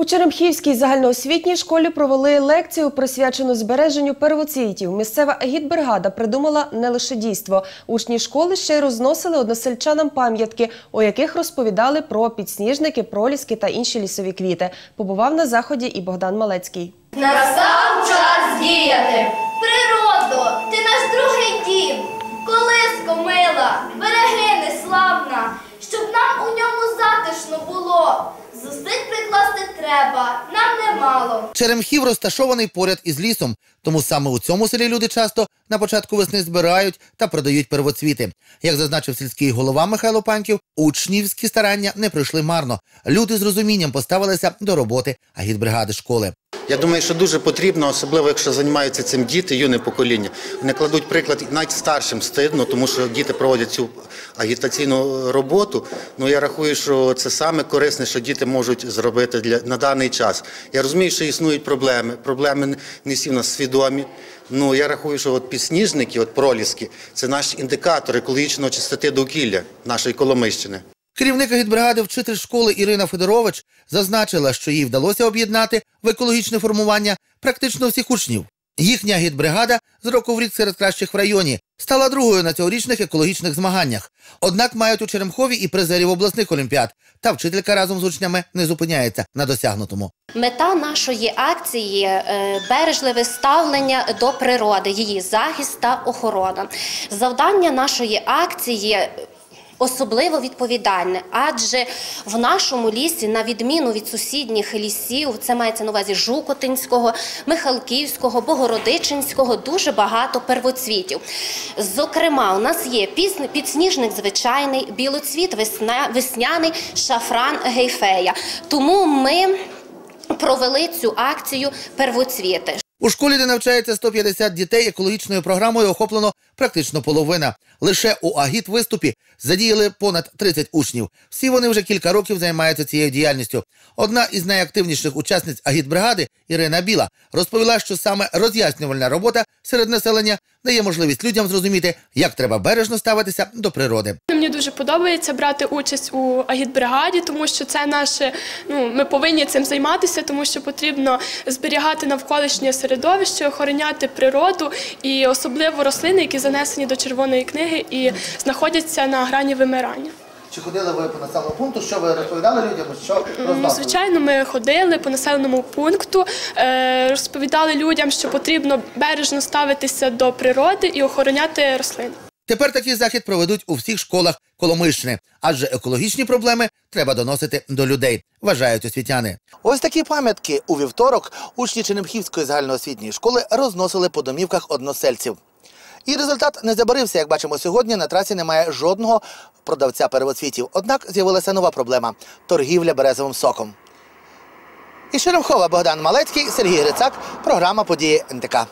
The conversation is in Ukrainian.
У Черемхівській загальноосвітній школі провели лекцію, присвячену збереженню первоцвітів. Місцева агітбригада придумала не лише дійство. Учні школи ще й розносили односельчанам пам'ятки, у яких розповідали про підсніжники, проліски та інші лісові квіти. Побував на заході і Богдан Малецький. Настав час діяти. Природо, ти наш другий дім. Треба, нам немало. Черемхів розташований поряд із лісом, тому саме у цьому селі люди часто на початку весни збирають та продають первоцвіти. Як зазначив сільський голова Михайло Панків, учнівські старання не пройшли марно. Люди з розумінням поставилися до роботи агітбригади школи. Я думаю, що дуже потрібно, особливо якщо займаються цим діти, юне покоління. Вони кладуть приклад навіть старшим стидно, тому що діти проводять цю агітаційну роботу. Ну я рахую, що це саме корисне, що діти можуть зробити для на даний час. Я розумію, що існують проблеми. Проблеми не всі в нас свідомі. Ну я рахую, що от підсніжники, от проліски, це наш індикатор екологічної чистоти довкілля нашої Коломийщини. Керівник агітбригади, вчитель школи Ірина Федорович зазначила, що їй вдалося об'єднати в екологічне формування практично всіх учнів. Їхня агітбригада з року в рік серед кращих в районі стала другою на цьогорічних екологічних змаганнях. Однак мають у Черемхові і призерів обласних олімпіад. Та вчителька разом з учнями не зупиняється на досягнутому. Мета нашої акції е, бережливе ставлення до природи, її захист та охорона. Завдання нашої акції. Особливо відповідальне, адже в нашому лісі, на відміну від сусідніх лісів, це мається на увазі Жукотинського, Михалківського, Богородичинського, дуже багато первоцвітів. Зокрема, у нас є підсніжник звичайний, білоцвіт весна- весняний, шафран гейфея. Тому ми провели цю акцію первоцвіти. У школі, де навчається 150 дітей, екологічною програмою охоплено практично половина. Лише у агіт виступі задіяли понад 30 учнів. Всі вони вже кілька років займаються цією діяльністю. Одна із найактивніших учасниць агітбригади Ірина Біла розповіла, що саме роз'яснювальна робота серед населення дає можливість людям зрозуміти, як треба бережно ставитися до природи. Мені дуже подобається брати участь у агітбригаді, тому що це наше. Ну ми повинні цим займатися, тому що потрібно зберігати навколишнє середовище, охороняти природу і особливо рослини, які занесені до червоної книги і знаходяться на грані вимирання. Чи ходили ви по населеному пункту? Що ви розповідали людям? Що Ну, Звичайно, ми ходили по населеному пункту, е, розповідали людям, що потрібно бережно ставитися до природи і охороняти рослини. Тепер такий захід проведуть у всіх школах Коломийщини, адже екологічні проблеми треба доносити до людей, вважають освітяни. Ось такі пам'ятки у вівторок учні Черемхівської загальноосвітньої школи розносили по домівках односельців. І результат не забарився. Як бачимо сьогодні, на трасі немає жодного продавця первоцвітів. Однак з'явилася нова проблема торгівля березовим соком. І Шеремхова Богдан Малецький, Сергій Грицак, програма події НТК.